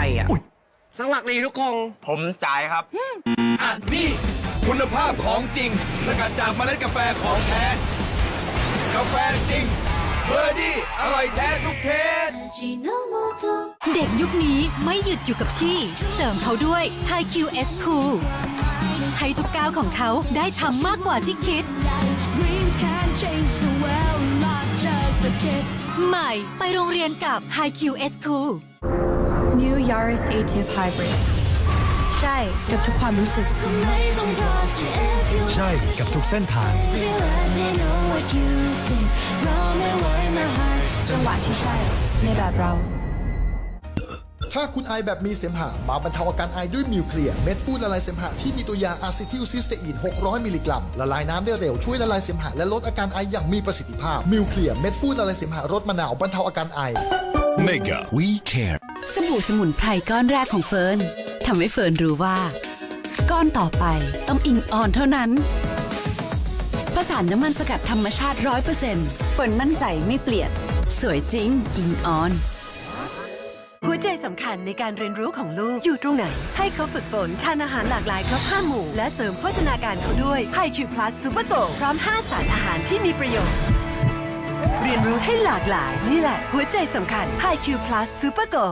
รอะสวัสดีทุกคนผมจ่ายครับอะนี่คุณภาพของจริง สกัดจากเมล็ดกาแฟของแท้ กาแฟจริงเบอร์ดี้อร่อยแท้ทุกเทสเด็กยุคนี้ไม่หยุดอยู่กับที่ เสริมเขาด้วย HiQ S Cool ให้ทุกก้าวของเขาได้ทำมากกว่าที่คิด Dreams can change the world, not just a kid. ใหม่ไปโรงเรียนกับ HiQ S Cool New Yaris Ative Hybrid ใช่กับทุกความรู้สึก ใช่กับทุกเส้นทางจังหวะที่ใช่ในแบบเรา ถ้าคุณไอแบบมีเสมหะมาบรรเทาอาการไอด้วยมิวเคลียร์เม็ดฟูดละลายเสมหะที่มีตัวยาอะซิทิลซิสเตอีน 600 มิลลิกรัม ละลายน้ำได้เร็วช่วยละลายเสมหะและลดอาการไออย่างมีประสิทธิภาพมิวเคลียร์เม็ดฟูดละลายเสมหะรสมะนาวบรรเทาอาการไอ Mega We Care สบู่สมุนไพรก้อนแรกของเฟิร์นทำให้เฟิร์นรู้ว่า ก้อนต่อไปต้องอิงออนเท่านั้นผสานน้ำมันสกัดธรรมชาติ100%เฟิร์นมั่นใจไม่เปลี่ยนสวยจริง อิงออนหัวใจสำคัญในการเรียนรู้ของลูกอยู่ตรงไหน ให้เขาฝึกฝนทานอาหารหลากหลายครบห้าหมู่ และเสริมโภชนาการเขาด้วย HiQ Plus Super Go พร้อม 5 สารอาหารที่มีประโยชน์ เรียนรู้ให้หลากหลายนี่แหละ หัวใจสำคัญ HiQ Plus Super Go